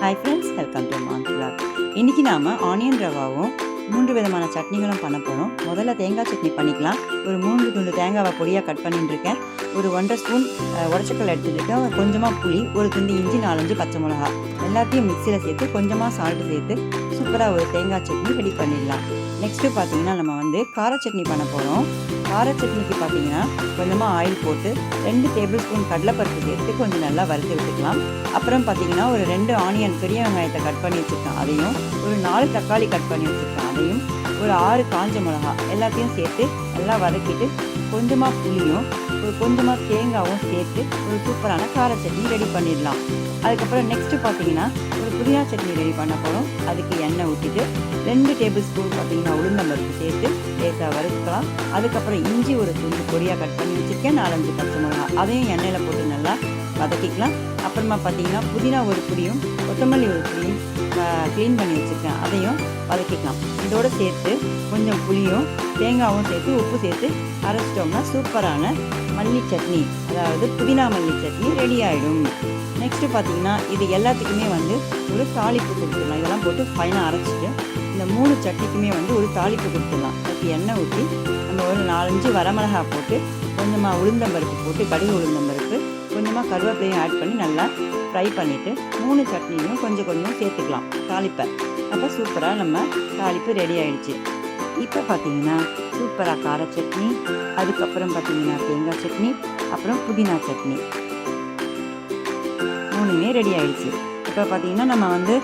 Hi friends welcome to mom blog இன்றைக்கி நாம் onion ரவாவும் மூன்று விதமான சட்னிகளும் பண்ண போகிறோம் முதல்ல தேங்காய் சட்னி பண்ணிக்கலாம். ஒரு மூன்று துண்டு தேங்காவை பொடியாக கட் பண்ணிட்டுருக்கேன் ஒரு ஒன்றரை ஸ்பூன் உடச்சக்கல் எடுத்துகிட்டு கொஞ்சமாக புளி ஒரு துண்டு இஞ்சி நாலஞ்சு பச்சை மிளகா எல்லாத்தையும் மிக்சியில் சேர்த்து கொஞ்சமாக சால்ட்டு சேர்த்து சூப்பராக ஒரு தேங்காய் சட்னி ரெடி பண்ணிடலாம். நெக்ஸ்ட்டு பார்த்தீங்கன்னா நம்ம வந்து கார சட்னி பண்ண போகிறோம் கார சட்னிக்கு பார்த்தீங்கன்னா கொஞ்சமாக ஆயில் போட்டு ரெண்டு டேபிள் ஸ்பூன் கடலைப்பருப்பு சேர்த்து கொஞ்சம் நல்லா வறுத்து விட்டுக்கலாம். அப்புறம் பார்த்தீங்கன்னா ஒரு ரெண்டு ஆனியன் பெரிய வெங்காயத்தை கட் பண்ணி வச்சுருக்கேன். அதையும் ஒரு நாலு தக்காளி கட் பண்ணி வச்சுருக்கேன். அதையும் ஒரு ஆறு காஞ்ச மிளகா எல்லாத்தையும் சேர்த்து நல்லா வதக்கிட்டு கொஞ்சமாக புளியும் ஒரு கொஞ்சமாக தேங்காவும் சேர்த்து ஒரு சூப்பரான கார சட்னி ரெடி பண்ணிடலாம். அதுக்கப்புறம் நெக்ஸ்ட்டு பார்த்தீங்கன்னா ஒரு புதினா சட்னி ரெடி பண்ண போகிறோம் அதுக்கு எண்ணெய் ஊற்றிட்டு ரெண்டு டேபிள் ஸ்பூன் பார்த்தீங்கன்னா உளுந்தம்பருப்பு சேர்த்து லேசாக வறுக்கலாம். அதுக்கப்புறம் இஞ்சி ஒரு துண்டு பொடியாக கட் பண்ணி வச்சுருக்கேன். நாலஞ்சு பச்சை மிளகா. அதையும் எண்ணெயில் போட்டு நல்லா வதக்கிக்கலாம். அப்புறமா பார்த்தீங்கன்னா புதினா ஒரு புடியும் கொத்தமல்லி ஒரு புடியும் க்ளீன் பண்ணி வச்சுருக்கேன் அதையும் வதக்கிக்கலாம். இதோடு சேர்த்து கொஞ்சம் புளியும் தேங்காவும் சேர்த்து உப்பு சேர்த்து அரைச்சிட்டோம்னா சூப்பரான மல்லி சட்னி அதாவது புதினா மல்லி சட்னி ரெடி ஆகிடும் நெக்ஸ்ட்டு பார்த்தீங்கன்னா இது எல்லாத்துக்குமே வந்து ஒரு தாளிப்பு கொடுத்துடலாம். இதெல்லாம் போட்டு ஃபைனாக அரைச்சிட்டு இந்த மூணு சட்னிக்குமே வந்து ஒரு தாளிப்பு கொடுத்துடலாம். அதுக்கு எண்ணெய் ஊற்றி நம்ம ஒரு நாலஞ்சு வரமிளகா போட்டு கொஞ்சமாக உளுந்தம்பருப்பு போட்டு கடுகு உளுந்தம்பருப்பு கொஞ்சமாக கருவேப்பிலையும் ஆட் பண்ணி நல்லா ஃப்ரை பண்ணிவிட்டு மூணு சட்னியும் கொஞ்சம் கொஞ்சம் சேர்த்துக்கலாம். தாளிப்பை. அப்போ சூப்பராக நம்ம தாளிப்பு ரெடி ஆயிடுச்சு. இப்போ பார்த்தீங்கன்னா சூப்பராக கார சட்னி அதுக்கப்புறம் பார்த்தீங்கன்னா தேங்காய் சட்னி அப்புறம் புதினா சட்னி. மூணுமே ரெடி ஆயிடுச்சு. இப்போ பார்த்தீங்கன்னா நம்ம வந்து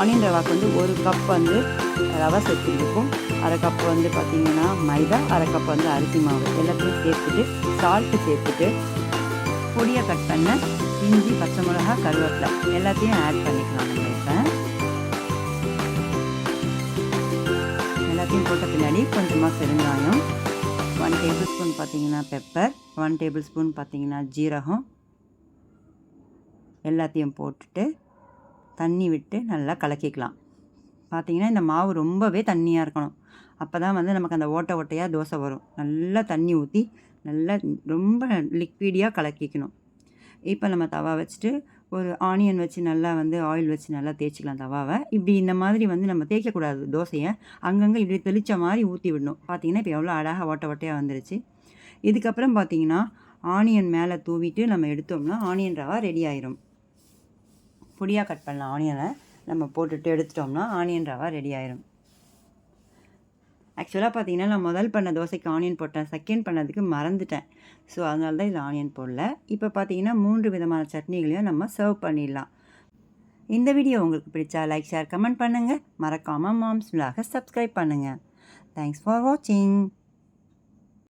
ஆனியன் ரவாக்கு வந்து ஒரு கப் வந்து ரவை சேர்த்துருக்கோம் அரை கப் வந்து பார்த்திங்கன்னா மைதா அரை கப் வந்து அரிசி மாவு. எல்லாத்தையும் சேர்த்துட்டு சால்ட்டு சேர்த்துட்டு பொடியை கட் பண்ண இஞ்சி பச்சை மிளகா கருவேப்பிலை. எல்லாத்தையும் ஆட் பண்ணிக்கலாம் நம்ம இப்போ எல்லாத்தையும் போட்ட பின்னாடி கொஞ்சமாக பெருங்காயம் ஒன் டேபிள் ஸ்பூன் பார்த்தீங்கன்னா பெப்பர் ஒன் டேபிள் ஸ்பூன் பார்த்தீங்கன்னா ஜீரகம். எல்லாத்தையும் போட்டுட்டு தண்ணி விட்டு நல்லா கலக்கிக்கலாம். பார்த்திங்கன்னா இந்த மாவு ரொம்பவே தண்ணியாக இருக்கணும். அப்போ தான் வந்து நமக்கு அந்த ஓட்டை ஓட்டையாக தோசை வரும். நல்லா தண்ணி ஊற்றி நல்லா ரொம்ப லிக்விடியாக கலக்கிக்கணும். இப்போ நம்ம தவா வச்சுட்டு ஒரு ஆனியன் வச்சு நல்லா வந்து ஆயில் வச்சு நல்லா தேய்ச்சிக்கலாம் தவாவை. இப்படி இந்த மாதிரி வந்து நம்ம தேய்க்கக்கூடாது தோசையை. அங்கங்கே இப்படி தெளித்த மாதிரி ஊற்றி விடணும். பார்த்தீங்கன்னா இப்போ எவ்வளோ அழகாக ஓட்ட ஓட்டையாக வந்துருச்சு. இதுக்கப்புறம் பார்த்தீங்கன்னா ஆனியன் மேலே தூவிட்டு நம்ம எடுத்தோம்னா ஆனியன் ரவா ரெடி ஆயிரும். பொடியாக கட் பண்ணலாம் ஆனியனை நம்ம போட்டுட்டு எடுத்துட்டோம்னா ஆனியன் ரவா ரெடி ஆயிரும். ஆக்சுவலாக பார்த்தீங்கன்னா நான் முதல் பண்ண தோசைக்கு ஆனியன் போட்டேன். செகண்ட் பண்ணதுக்கு மறந்துட்டேன். ஸோ அதனால தான் இது ஆனியன் போடல. இப்போ பார்த்தீங்கன்னா மூன்று விதமான சட்னிகளையும் நம்ம சர்வ் பண்ணிடலாம். இந்த வீடியோ உங்களுக்கு பிடிச்சா லைக் ஷேர் கமெண்ட் பண்ணுங்கள் மறக்காமல் மாம்ஸ்லாக சப்ஸ்கிரைப் பண்ணுங்கள் தேங்க்ஸ் ஃபார் வாட்சிங்